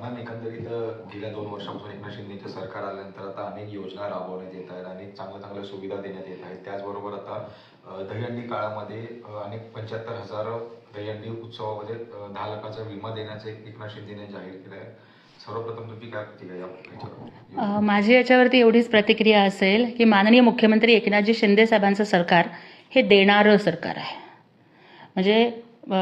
Ma'am एकंदरीत गेल्या दोन वर्षापासून एकनाथ शिंदेचे सरकार आल्यानंतर आता अनेक योजना राबवण्यात येत आहेत अनेक चांगल्या चांगल्या सुविधा देण्यात येत आहेत. त्याचबरोबर आता दहीहंडी काळामध्ये अनेक पंच्याहत्तर हजार दहीहंडी उत्सवामध्ये दहा लाखाचा विमा देण्याचे एक एकनाथ शिंदेने जाहीर केलं आहे. सर्वप्रथम माझी याच्यावरती एवढीच प्रतिक्रिया असेल की माननीय मुख्यमंत्री एकनाथजी शिंदे साहेबांचं सरकार हे देणारं सरकार आहे. म्हणजे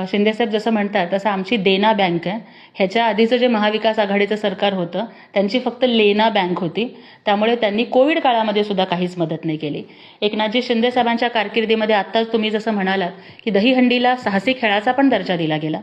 शिंदेसाहेब जसं म्हणतात तसं आमची देना बँक आहे. ह्याच्या आधीचं जे महाविकास आघाडीचं सरकार होतं त्यांची फक्त लेना बँक होती. त्यामुळे त्यांनी कोविड काळामध्ये सुद्धा काहीच मदत नाही केली. एकनाथजी शिंदेसाहेबांच्या कारकिर्दीमध्ये आत्ताच तुम्ही जसं म्हणालात की दहीहंडीला साहसी खेळाचा पण दर्जा दिला गेला.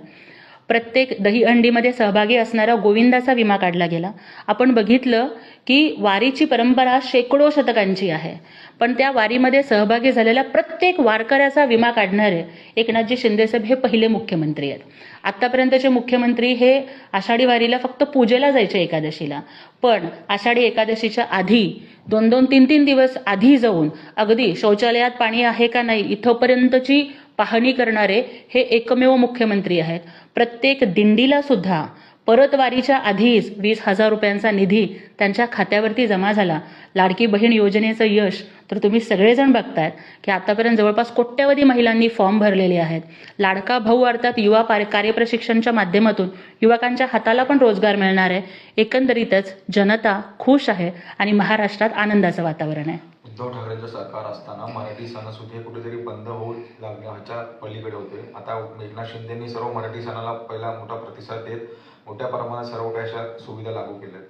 प्रत्येक दहीहंडीमध्ये सहभागी असणारा गोविंदाचा विमा काढला गेला. आपण बघितलं की वारीची परंपरा शेकडो शतकांची आहे. पण त्या वारीमध्ये सहभागी झालेल्या प्रत्येक वारकऱ्याचा विमा काढणारे एकनाथजी शिंदेसाहेब हे पहिले मुख्यमंत्री आहेत. आत्तापर्यंतचे मुख्यमंत्री हे आषाढी वारीला फक्त पूजेला जायचे एकादशीला. पण आषाढी एकादशीच्या आधी दोन दोन तीन तीन दिवस आधी जाऊन अगदी शौचालयात पाणी आहे का नाही इथंपर्यंतची पाहणी करणारे हे एकमेव मुख्यमंत्री आहेत. प्रत्येक दिंडीला सुद्धा परतवारीच्या आधीच वीस हजार रुपयांचा निधी त्यांच्या खात्यावरती जमा झाला. लाडकी बहीण योजनेचं यश तर तुम्ही सगळेजण बघतायत की आतापर्यंत जवळपास कोट्यवधी महिलांनी फॉर्म भरलेले आहेत. लाडका भाऊ अर्थात युवा पार- कार्यप्रशिक्षणच्या माध्यमातून युवकांच्या हाताला पण रोजगार मिळणार आहे. एकंदरीतच जनता खुश आहे आणि महाराष्ट्रात आनंदाचं वातावरण आहे. उद्धव ठाकरेंचं सरकार असताना मराठी सणसुद्धा हे कुठेतरी बंद होऊ लागण्याच्या पलीकडे होते. आता एकनाथ शिंदेंनी सर्व मराठी सणाला पहिला मोठा प्रतिसाद देत मोठ्या प्रमाणात सर्व काही अशा सुविधा लागू केल्या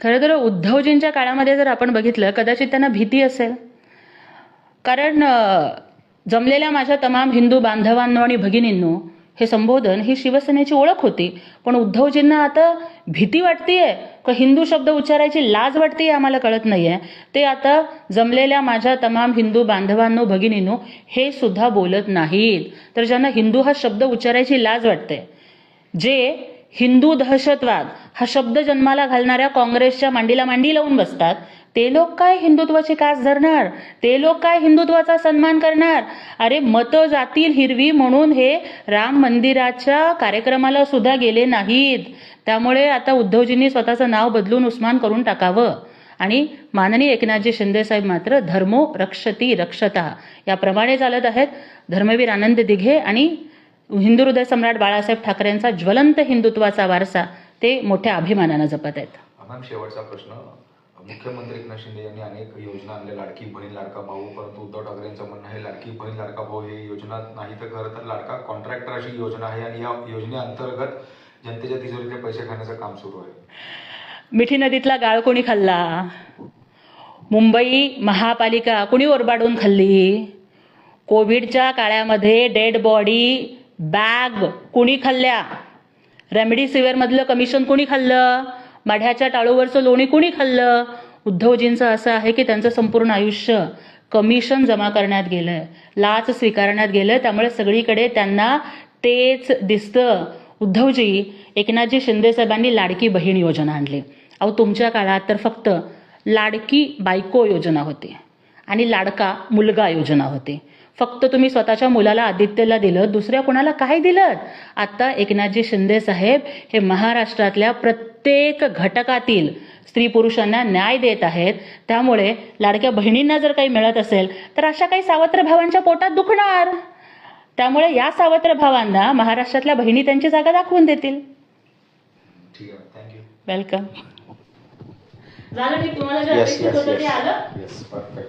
खरं तर उद्धवजींच्या काळामध्ये जर आपण बघितलं कदाचित त्यांना भीती असेल. कारण जमलेल्या माझ्या तमाम हिंदू बांधवांनो आणि भगिनींनो हे संबोधन ही शिवसेनेची ओळख होती. पण उद्धवजींना आता भीती वाटतीये. का हिंदू शब्द उच्चारायची लाज वाटतीये आम्हाला कळत नाहीये. ते आता जमलेल्या माझ्या तमाम हिंदू बांधवांनो भगिनींनो हे सुद्धा बोलत नाहीत. तर ज्यांना हिंदू हा शब्द उच्चारायची लाज वाटते. जे हिंदू दहशतवाद हा शब्द जन्माला घालणाऱ्या काँग्रेसच्या मांडीला मांडी लावून बसतात. ते लोक काय हिंदुत्वाची कास धरणार? ते लोक काय हिंदुत्वाचा सन्मान करणार? अरे मतं जातील हिरवी म्हणून हे राम मंदिराच्या कार्यक्रमाला सुद्धा गेले नाहीत. त्यामुळे आता उद्धवजींनी स्वतःचं नाव बदलून उस्मान करून टाकावं. आणि माननीय एकनाथजी शिंदेसाहेब मात्र धर्मो रक्षती रक्षता. याप्रमाणे चालत आहेत धर्मवीर आनंद दिघे आणि हिंदू हृदय सम्राट बाळासाहेब ठाकरेंचा ज्वलंत हिंदुत्वाचा वारसा. ते मोठ्या अभिमानानं जपत आहेत. शेवटचा प्रश्न. मुख्यमंत्री एकनाथ शिंदे यांनी अनेक योजना आणल्या. लाडकी बहीण लाडका भाऊ परंतु उद्धव ठाकरेंचं म्हणणं आहे लाडकी बहीण लाडका भाऊ ही योजना नाही तर खरं तर लाडका कॉन्ट्रॅक्टर अशी योजना आहे आणि या योजनेअंतर्गत जनतेच्या तिजोरीतले पैसे खाण्याचं काम सुरू आहे. मिठी नदीतला गाळ कोणी खाल्ला? मुंबई महापालिका कुणी ओरबाडून खाल्ली? कोविडच्या काळामध्ये डेड बॉडी बॅग कुणी खाल्ल्या? रेमडेसिवीरमधलं कमिशन कोणी खाल्लं? माढ्याच्या टाळूवरचं लोणी कुणी खाल्लं? उद्धवजींचं असं आहे की त्यांचं संपूर्ण आयुष्य कमिशन जमा करण्यात गेलंय. लाच स्वीकारण्यात गेलं त्यामुळे सगळीकडे त्यांना तेच दिसतं. उद्धवजी एकनाथजी शिंदे साहेबांनी लाडकी बहीण योजना आणली. अहो तुमच्या काळात तर फक्त लाडकी बायको योजना होती आणि लाडका मुलगा योजना होती. फक्त तुम्ही स्वतःच्या मुलाला आदित्यला दिलं दुसऱ्या कोणाला काय दिलं? आता एकनाथजी शिंदे साहेब हे महाराष्ट्रातल्या प्रत्येक घटकातील स्त्री पुरुषांना न्याय देत आहेत. त्यामुळे लाडक्या बहिणींना जर काही मिळत असेल तर अशा काही सावत्र भावांच्या पोटात दुखणार. त्यामुळे या सावत्र भावांना महाराष्ट्रातल्या बहिणी त्यांची जागा दाखवून देतील. ठीक आहे थँक्यू वेलकम झालं मी तुम्हाला जे अपेक्षित होतं ते आलं? Yes perfect